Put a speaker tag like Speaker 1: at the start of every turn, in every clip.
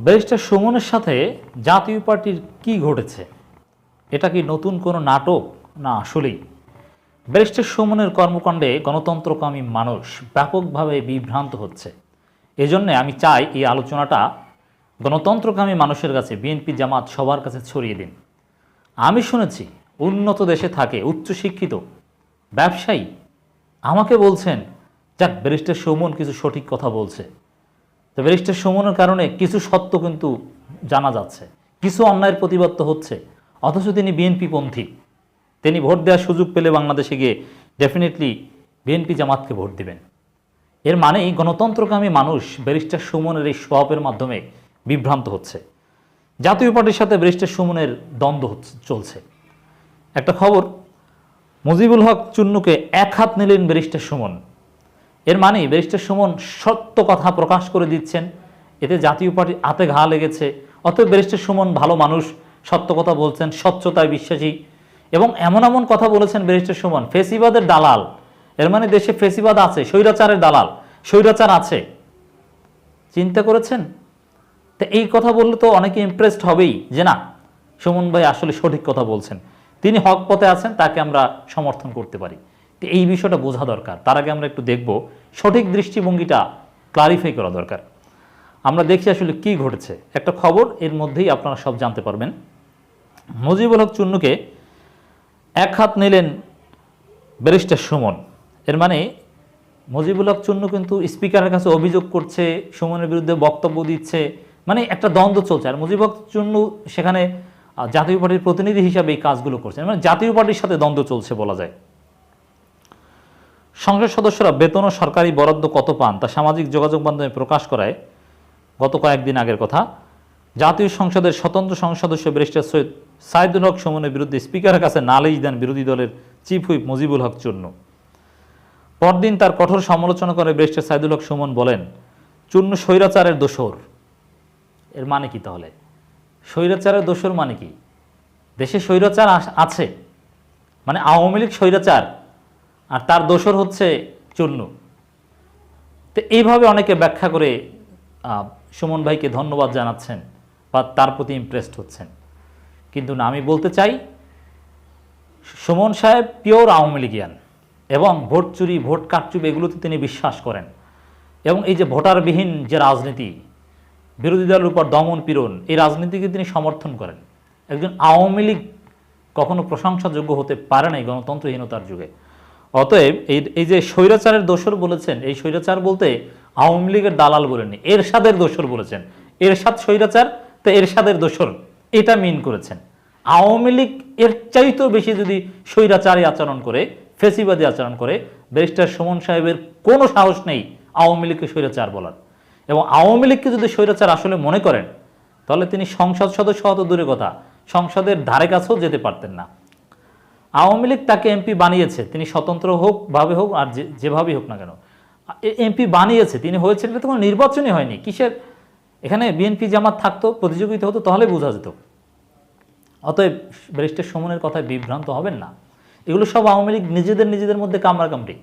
Speaker 1: Barrister সুমনের সাথে জাতীয় পার্টির কি ঘটেছে? এটা কি নতুন কোনো নাটক? না, আসলেই। ব্যারিস্টার সুমনের কর্মকাণ্ডে গণতন্ত্রকামী মানুষ ব্যাপকভাবে বিভ্রান্ত হচ্ছে। এজন্যে আমি চাই এই আলোচনাটা গণতন্ত্রকামী মানুষের কাছে বিএনপি জামাত সবার কাছে ছড়িয়ে দিন। আমি শুনেছি, উন্নত দেশে থাকে, উচ্চশিক্ষিত ব্যবসায়ী। আমাকে বলছেন, যাক, ব্যারিস্টার সুমন কিছু সঠিক কথা বলছে। তো ব্যারিস্টার সুমনের কারণে কিছু সত্য কিন্তু জানা যাচ্ছে। কিছু অন্যায়ের প্রতিবাদ হচ্ছে। অথচ তিনি বিএনপি পন্থী। তিনি ভোট দেওয়ার সুযোগ পেলে বাংলাদেশে গিয়ে ডেফিনেটলি বিএনপি জামাতকে ভোট দিবেন। এর মানেই গণতন্ত্রকামী মানুষ ব্যারিস্টার সুমনের এই স্বভাবের মাধ্যমে বিভ্রান্ত হচ্ছে। জাতীয় পার্টির সাথে ব্যারিস্টার সুমনের দ্বন্দ্ব চলছে। একটা খবর, মুজিবুল হক চুন্নুকে এক হাত নিলেন ব্যারিস্টার সুমন। এর মানে ব্যারিস্টার সুমন সত্য কথা প্রকাশ করে দিচ্ছেন। এতে জাতীয় পার্টির হাতে ঘা লেগেছে। অতএব ব্যারিস্টার সুমন ভালো মানুষ, সত্য কথা বলছেন, স্বচ্ছতায় বিশ্বাসী। এবং এমন এমন কথা বলেছেন ব্যারিস্টার সুমন, ফেসিবাদের দালাল। এর মানে দেশে ফেসিবাদ আছে, স্বৈরাচারের দালাল। স্বৈরাচার আছে। চিন্তা করেছেন? তো এই কথা বললে তো অনেকে ইমপ্রেসড হবেই যে না, সুমন ভাই আসলে সঠিক কথা বলছেন। তিনি হক পথে আছেন, তাকে আমরা সমর্থন করতে পারি। তো এই বিষয়টা বোঝা দরকার। তার আগে আমরা একটু দেখব সঠিক দৃষ্টিভঙ্গিটা ক্লারিফাই করা দরকার। আমরা দেখি আসলে কি ঘটেছে। একটা খবর, এর মধ্যেই আপনারা সব জানতে পারবেন। মুজিবুল হক চুন্নুকে এক হাত নিলেন ব্যারিস্টার সুমন। এর মানে মুজিবুল হক চুন্নু কিন্তু স্পিকারের কাছে অভিযোগ করছে, সুমনের বিরুদ্ধে বক্তব্য দিচ্ছে। মানে একটা দ্বন্দ্ব চলছে। আর মুজিবুল হক চুন্নু সেখানে জাতীয় পার্টির প্রতিনিধি হিসাবে এই কাজগুলো করছে মানে জাতীয় পার্টির সাথে দ্বন্দ্ব চলছে বলা যায়। সংসদ সদস্যরা বেতন ও সরকারি বরাদ্দ কত পান তা সামাজিক যোগাযোগ মাধ্যমে প্রকাশ করায় গত কয়েকদিন আগের কথা। জাতীয় সংসদের স্বতন্ত্র সংসদ সদস্য ব্যারিস্টার সৈয়দ সাইদুল হক সুমনের বিরুদ্ধে স্পিকারের কাছে নালিশ দেন বিরোধী দলের চিফ হুইপ মুজিবুল হক চূর্ণ। পরদিন তার কঠোর সমালোচনা করে ব্যারিস্টার সাইদুল হক সুমন বলেন, চূর্ণ স্বৈরাচারের দোসর এর মানে কি তাহলে? স্বৈরাচারের দোসর মানে কি? দেশে স্বৈরাচার আছে। মানে আওয়ামী লীগ স্বৈরাচার। আর তার দোসর হচ্ছে চূর্ণ তো এইভাবে অনেকে ব্যাখ্যা করে সুমন ভাইকে ধন্যবাদ জানাচ্ছেন বা তার প্রতি ইমপ্রেসড হচ্ছেন। কিন্তু না, আমি বলতে চাই, সুমন সাহেব পিওর আওয়ামী লীগিয়ান এবং ভোট চুরি, ভোট কারচুপি এগুলোতে তিনি বিশ্বাস করেন। এবং এই যে ভোটারবিহীন যে রাজনীতি, বিরোধী দলের উপর দমন পীড়ন, এই রাজনীতিকে তিনি সমর্থন করেন। একজন আওয়ামী লীগ কখনো প্রশংসাযোগ্য হতে পারে না এই গণতন্ত্রহীনতার যুগে। অতএব এই এই যে স্বৈরাচারের দোষর বলেছেন, এই স্বৈরাচার বলতে আওয়ামী লীগের দালাল বলেননি, এরশাদের দোষর বলেছেন। এরশাদ স্বৈরাচার, তো এরশাদের দোষর, এটা মিন করেছেন। আওয়ামী লীগ এর চাইতেও বেশি যদি স্বৈরাচারী আচরণ করে, ফেসিবাদী আচরণ করে, ব্যারিস্টার সুমন সাহেবের কোনো সাহস নেই আওয়ামী লীগকে স্বৈরাচার বলার। এবং আওয়ামী লীগকে যদি স্বৈরাচার আসলে মনে করেন, তাহলে তিনি সংসদ সদস্য হতো দূরের কথা, সংসদের ধারে কাছেও যেতে পারতেন না। আওয়ামী লীগ তাকে এমপি বানিয়েছে, তিনি স্বতন্ত্র হোক, ভাবে হোক, আর যেভাবেই হোক না কেন। এমপি বানিয়েছে, তিনি হয়েছিলেন এটা তো কোনো নির্বাচনই হয়নি। কিসের? এখানে বিএনপি জামাত থাকতো, প্রতিযোগিতা হতো, তাহলে বোঝা যেত। অতএব ব্যারিস্টার সুমনের কথায় বিভ্রান্ত হবেন না। এগুলো সব আওয়ামী লীগ নিজেদের নিজেদের মধ্যে কামড়াকামড়ি।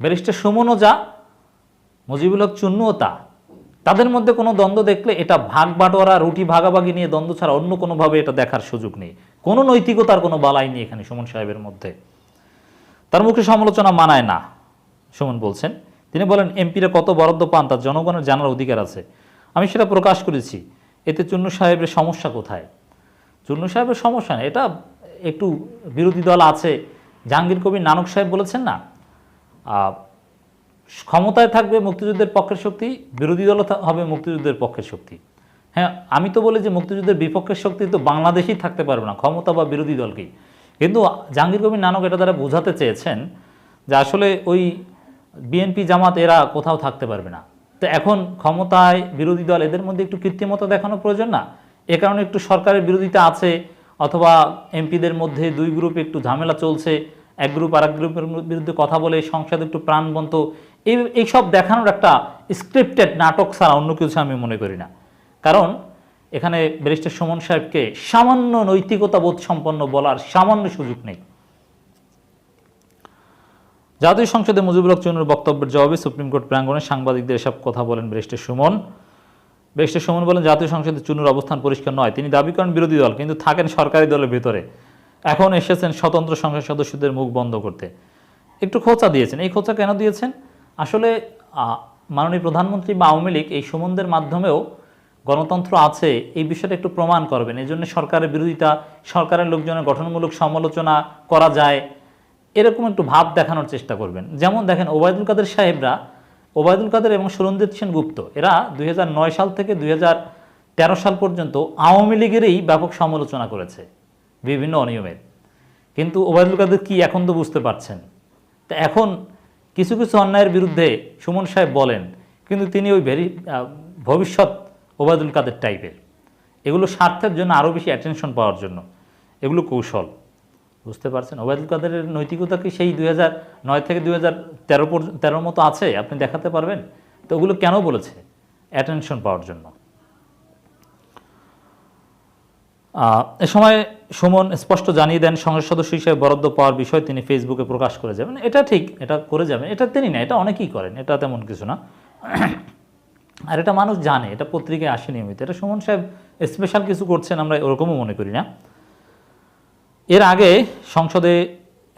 Speaker 1: ব্যারিস্টার সুমনও যা, মুজিবুল হক চুন্নুও তা। তাদের মধ্যে কোনো দ্বন্দ্ব দেখলে এটা ভাগ বাটোয়ারা, রুটি ভাগাভাগি নিয়ে দ্বন্দ্ব ছাড়া অন্য কোনোভাবে এটা দেখার সুযোগ নেই। কোনো নৈতিকতার কোনো বালাই নেই এখানে সুমন সাহেবের মধ্যে। তার মুখে সমালোচনা মানায় না, সুমন বলছেন। তিনি বলেন, এমপিরা কত বরাদ্দ পান তার জনগণের জানার অধিকার আছে। আমি সেটা প্রকাশ করেছি। এতে চুন্নু সাহেবের সমস্যা কোথায়? চুন্নু সাহেবের সমস্যা নেই এটা একটু বিরোধী দল আছে। জাহাঙ্গীর কবির নানক সাহেব বলেছেন না? ক্ষমতায় থাকবে মুক্তিযুদ্ধের পক্ষের শক্তি, বিরোধী দলও হবে মুক্তিযুদ্ধের পক্ষের শক্তি। হ্যাঁ আমি তো বলি যে মুক্তিযুদ্ধের বিপক্ষের শক্তি তো বাংলাদেশই থাকতে পারবে না, ক্ষমতা বা বিরোধী দলকেই। কিন্তু জাহাঙ্গীর কবির নানক এটা দ্বারা বোঝাতে চেয়েছেন যে আসলে ওই বিএনপি জামাত এরা কোথাও থাকতে পারবে না। তো এখন ক্ষমতায় বিরোধী দল এদের মধ্যে একটু কৃত্রিমতা দেখানো প্রয়োজন না? এ কারণে একটু সরকারের বিরোধিতা আছে, অথবা এমপিদের মধ্যে দুই গ্রুপে একটু ঝামেলা চলছে, এক গ্রুপ আর এক গ্রুপের বিরুদ্ধে কথা বলে, সংসদ একটু প্রাণবন্ত, এই, এইসব দেখানোর একটা স্ক্রিপ্টেড নাটক ছাড়া অন্য কিছু আমি মনে করি না। কারণ এখানে ব্যারিস্টার সুমন সাহেবকে সামান্য নৈতিকতা বোধ সম্পন্ন বলার সামান্য সুযোগ নেই। জাতীয় সংসদে মুজিবুল হক চুনুর বক্তব্যের জবাবে সুপ্রিম কোর্ট প্রাঙ্গণে সাংবাদিকদের এসব কথা বলেন ব্যারিস্টার সুমন। ব্যারিস্টার সুমন বলেন, জাতীয় সংসদে চুনুর অবস্থান পরিষ্কার নয়। তিনি দাবি করেন বিরোধী দল, কিন্তু থাকেন সরকারি দলের ভিতরে। এখন এসেছেন স্বতন্ত্র সংসদ সদস্যদের মুখ বন্ধ করতে। একটু খোঁচা দিয়েছেন। এই খোঁচা কেন দিয়েছেন? আসলে মাননীয় প্রধানমন্ত্রী বা আওয়ামী লীগ এই সুমনদের মাধ্যমেও গণতন্ত্র আছে, এই বিষয়টা একটু প্রমাণ করবেন। এই জন্য সরকারের বিরোধিতা, সরকারের লোকজনের গঠনমূলক সমালোচনা করা যায়, এরকম একটু ভাব দেখানোর চেষ্টা করবেন। যেমন দেখেন, ওবায়দুল কাদের সাহেবরা, ওবায়দুল কাদের এবং সুরঞ্জিত সেন গুপ্ত, এরা দুই হাজার নয় সাল থেকে দুই হাজার তেরো সাল পর্যন্ত আওয়ামী লীগেরই ব্যাপক সমালোচনা করেছে, বিভিন্ন অনিয়মের। কিন্তু ওবায়দুল কাদের কি এখন তো বুঝতে পারছেন? তা এখন কিছু কিছু অন্যায়ের বিরুদ্ধে সুমন সাহেব বলেন, কিন্তু তিনি ওই ভেরি ভবিষ্যৎ ওবায়দুল কাদের টাইপের এগুলো স্বার্থের জন্য আরও বেশি অ্যাটেনশন পাওয়ার জন্য। এগুলো কৌশল। বুঝতে পারছেন? ওবায়দুল কাদেরের নৈতিকতা কি সেই দুই নয় থেকে দুই হাজার তেরো তেরোর মতো আছে? আপনি দেখাতে পারবেন? তো ওগুলো কেন বলেছে? অ্যাটেনশন পাওয়ার জন্য। এ সময় সুমন স্পষ্ট জানিয়ে দেন, সংসদ সদস্য হিসেবে বরাদ্দ পাওয়ার বিষয় তিনি ফেসবুকে প্রকাশ করে যাবেন। এটা ঠিক, এটা করে যাবেন। এটা তিনি না, এটা অনেকেই করেন। এটা তেমন কিছু না। আর এটা মানুষ জানে, এটা পত্রিকায় আসে নিয়মিত। এটা সুমন সাহেব স্পেশাল কিছু করছেন আমরা ওরকমও মনে করি না। এর আগে সংসদে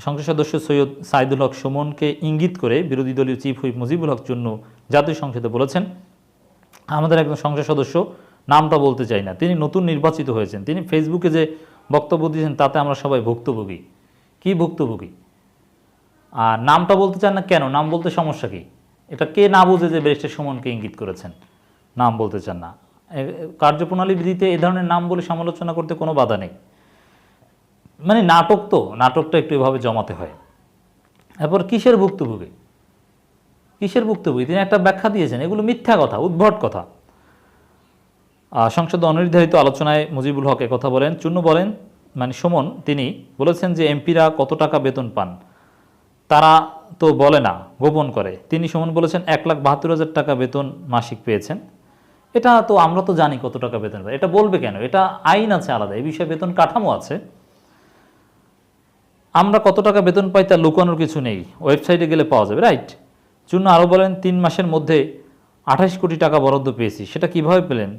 Speaker 1: সংসদ সদস্য সৈয়দ সাইদুল হক সুমনকে ইঙ্গিত করে বিরোধী দলীয় চিফ হুইপ মুজিবুল হক জন্য জাতীয় সংসদে বলেছেন, আমাদের একজন সংসদ সদস্য নামটা বলতে চাই না। তিনি নতুন নির্বাচিত হয়েছেন। তিনি ফেসবুকে যে বক্তব্য দিয়েছেন, তাতে আমরা সবাই ভুক্তভোগী। কি ভুক্তভোগী? আর নামটা বলতে চান না কেন? নাম বলতে সমস্যা কি? এটা কে না বুঝে যে ব্যারিস্টার সুমনকে ইঙ্গিত করেছেন? নাম বলতে চান না। কার্যপ্রণালী বিধিতে এ ধরনের নাম বলে সমালোচনা করতে কোনো বাধা নেই। মানে নাটক তো, নাটকটা একটু এভাবে জমাতে হয়। এরপর কিসের ভুক্তভোগী? কিসের ভুক্তভোগী? তিনি একটা ব্যাখ্যা দিয়েছেন, এগুলো মিথ্যা কথা, উদ্ভট কথা। সংসদে অনির্ধারিত আলোচনায় মুজিবুল হক কথা বলেন, চুন্নু বলেন মানে সুমন, তিনি বলেছেন যে এমপিরা কত টাকা বেতন পান? তারা তো বলে না, গোপন করে। তিনি সুমন বলেছেন, এক লাখ বাহাত্তর হাজার টাকা বেতন মাসিক পেয়েছেন। এটা তো আমরা তো জানি কত টাকা বেতন পায়। এটা বলবে কেন? এটা আইন আছে আলাদা, এই বিষয়ে বেতন কাঠামো আছে। আমরা কত টাকা বেতন পাই তা লুকানোর কিছু নেই। ওয়েবসাইটে গেলে পাওয়া যাবে, রাইট? চূন্য আরও বলেন, তিন মাসের মধ্যে আঠাশ কোটি টাকা বরাদ্দ পেয়েছি। সেটা কীভাবে পেলেন?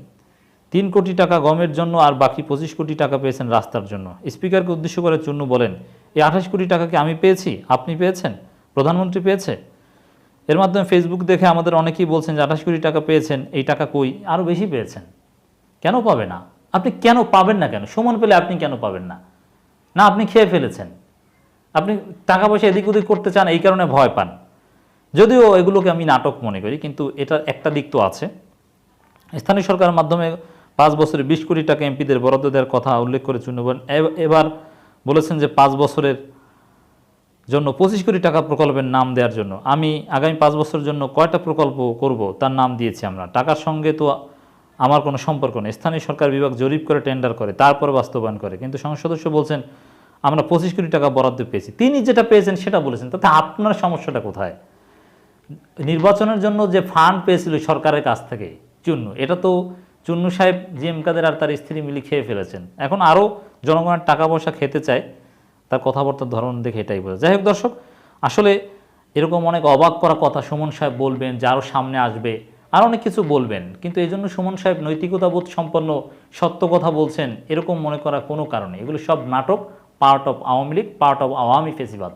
Speaker 1: তিন কোটি টাকা গমের জন্য আর বাকি পঁচিশ কোটি টাকা পেয়েছেন রাস্তার জন্য। স্পিকারকে উদ্দেশ্য করে চূন্য বলেন এই আঠাশ কোটি টাকা কি আমি পেয়েছি? আপনি পেয়েছেন? প্রধানমন্ত্রী পেয়েছে? এর মাধ্যমে ফেসবুক দেখে আমাদের অনেকেই বলছেন যে আঠাশ কোটি টাকা পেয়েছেন, এই টাকা কই? আরও বেশি পেয়েছেন। কেন পাবে না? আপনি কেন পাবেন না কেন? সমান পেলে আপনি কেন পাবেন না? না, আপনি খেয়ে ফেলেছেন। আপনি টাকা পয়সা এদিক ওদিক করতে চান, এই কারণে ভয় পান। যদিও এগুলোকে আমি নাটক মনে করি, কিন্তু এটার একটা দিক তো আছে। স্থানীয় সরকারের মাধ্যমে পাঁচ বছরে বিশ কোটি টাকা এমপিদের বরাদ্দ দেওয়ার কথা উল্লেখ করে চুন্নবন এবার বলেছেন যে পাঁচ বছরের জন্য পঁচিশ কোটি টাকা প্রকল্পের নাম দেওয়ার জন্য। আমি আগামী পাঁচ বছরের জন্য কয়টা প্রকল্প করব তার নাম দিয়েছি আমরা। টাকার সঙ্গে তো আমার কোনো সম্পর্ক নেই। স্থানীয় সরকার বিভাগ জরিপ করে টেন্ডার করে, তারপর বাস্তবায়ন করে। কিন্তু সংসদ সদস্য বলছেন, আমরা পঁচিশ কোটি টাকা বরাদ্দ পেয়েছি। তিনি যেটা পেয়েছেন সেটা বলেছেন, তাতে আপনার সমস্যাটা কোথায়? নির্বাচনের জন্য যে ফান্ড পেয়েছিল সরকারের কাছ থেকে, চুন্নু, এটা তো চুন্নু সাহেব জি এম কাদের আর তার স্ত্রী মিলে খেয়ে ফেলেছেন। এখন আরও জনগণের টাকা পয়সা খেতে চায়, তার কথাবার্তার ধরন দেখে এটাই বোঝা যাই হোক দর্শক, আসলে এরকম অনেক অবাক করা কথা সুমন সাহেব বলবেন যে আরও সামনে আসবে, আর অনেক কিছু বলবেন। কিন্তু এই জন্য সুমন সাহেব নৈতিকতাবোধ সম্পন্ন সত্য কথা বলছেন, এরকম মনে করা কোনো কারণে এগুলো সব নাটক part of Awami League part of Awami ফেসিবাদ।